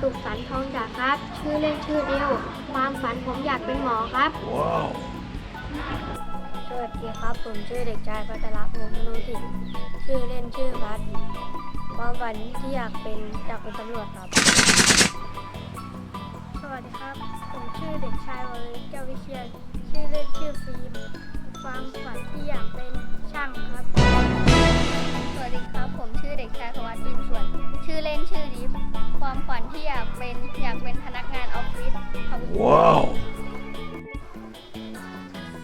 ชื่อเล่นชื่อเดียว ความฝันผมอยากเป็นหมอครับ Wow. สวัสดีครับ ผมชื่อเด็กชายพัทรพงศ์มนุถินชื่อเล่นชื่อพัดความฝันที่อยากเป็นอยากเป็นตำรวจครับ สวัสดีครับ ผมชื่อเด็กชายวรวิทย์เจ้าวิเชียน ชื่อเล่นชื่อฟิล์มความฝันที่อยากเป็นช่างครับส วัสดีครับ ผมชื่อเด็กชายธวัชบินส่วน ชื่อเล่นชื่อดิฟความฝันที่อยากเป็นอยากเป็นพนักงานออฟฟิศขอบคุณ Wow.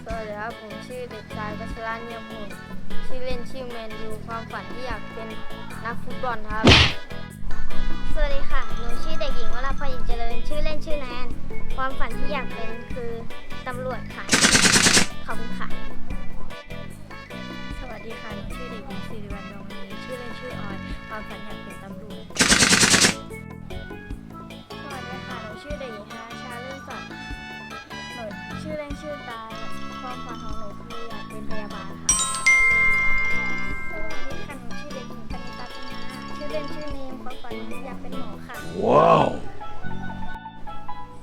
สวัสดีครับผมชื่อเด็กชายวัชระเนียมพงศ์ชื่อเล่นชื่อแมนยูความฝันที่อยากเป็นนักฟุตบอลครับ สวัสดีค่ะ หนูชื่อเด็กหญิงวราพรอินเจริญ ชื่อเล่นชื่อแนน ความฝันที่อยากเป็นคือตำรวจค่ะ ขอบคุณค่ะ ความฝันอยากเป็นตำรวจ สวัสดีค่ะ หนูชื่อเด็กหญิงธนาชาเรื่องศักดิ์หนูชื่อเล่นชื่อตา ความฝันของหนูคืออยากเป็นพยาบาลค่ะ สวัสดีค่ะ หนูชื่อเด็กหญิงปณิตาปัญญาชื่อเล่นชื่อเนมความฝันอยากเป็นหมอค่ะ Wow.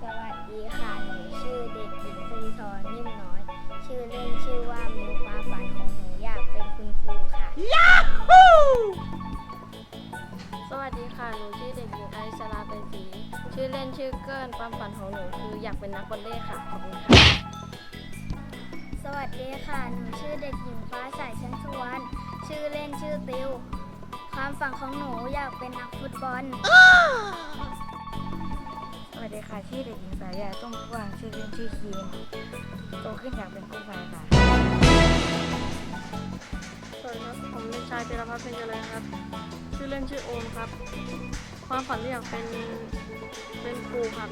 สวัสดีค่ะ หนูชื่อเด็กหญิงสิริธรนิ่มน้อย ชื่อเล่นชื่อว่ามิวความฝันของหนูอยากเป็นคุณครูค่ะสวัส ดีค่ะ หนูชื่อเด็กหญิงอริสราเป็นศรีชื่อเล่นชื่อเกิลความฝันของหนูคืออยากเป็นนักวอลเลย์ค่ะ ขอบคุณค่ะ สวัสดีค่ะ หนูชื่อเด็กหญิงฟ้าใสชั้นสุวรรณ ชื่อเล่นชื่อติว ความฝันของหนูอยากเป็นนักฟุตบอล สวัสดีค่ะ ชื่อเด็กหญิงสายใยต้มกวาง ชื่อเล่นชื่อคีนโตขึ้นอยากเป็นกู้ภัยค่ะสวัสดีครับ ผมเด็กชายธีรพัฒน์เพ็ญเจริญครับ ชื่อเล่นชื่อโอมครับ ความฝันที่อยากเป็นเป็นครูครับ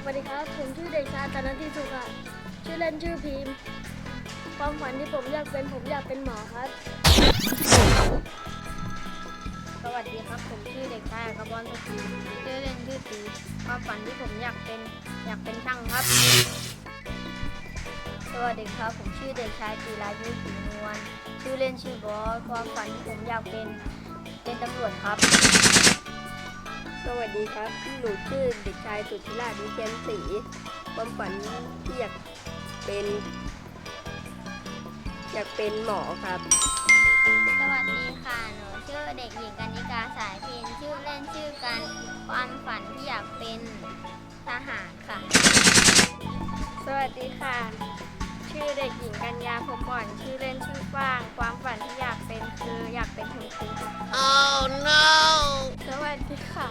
สวัสดีครับ ผมชื่อเด็กชายตนทิสุขะชื่อเล่นชื่อพีม ความฝันที่ผมอยากเป็นผมอยากเป็นหมอครับ สวัสดีครับ ผมชื่อเด็กชายกระบอนสุขีชื่อเล่นชื่อตีความฝันที่ผมอยากเป็นอยากเป็นช่างครับ สวัสดีครับ ผมชื่อเด็กชายจีรายุศรีนวลชื่อเล่นชื่อบอสความฝันที่ผมอยากเป็นเป็นตำรวจครับ สวัสดีครับหนูชื่อเด็กชายสุทธิราชวิเชียนศรีความฝันที่อยากเป็น อยากเป็นหมอครับ สวัสดีค่ะ หนูชื่อเด็กหญิงกัญญิกาสายพินชื่อเล่นชื่อกันความฝันที่อยากเป็นทหารค่ะ สวัสดีค่ะ ชื่อเด็กหญิงกัญญาพรหมอ่อนชื่อเล่นชื่อฟ้าง ความฝันที่อยากเป็นคืออยากเป็นคุณครูค่ะ Oh no. สวัสดีค่ะ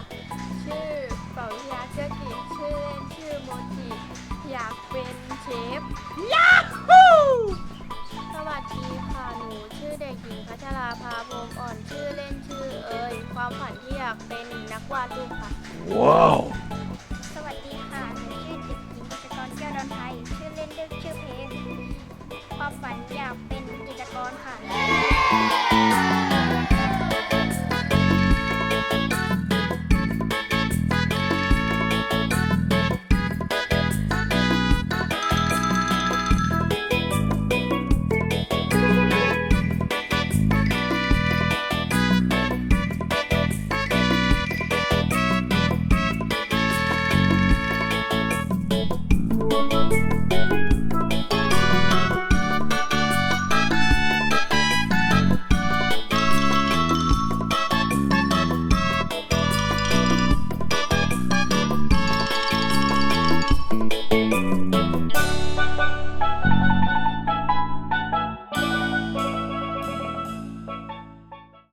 ชื่อเป่าวิยาเชื้อกิจชื่อเล่นชื่อโมจิอยากเป็นเชฟสวัสดีค่ะหนูชื่อเด็กหญิงพัชราภาพรหมอ่อนชื่อเล่นชื่อเอยความฝันที่อยากเป็นนักวาดรูปค่ะ Wow.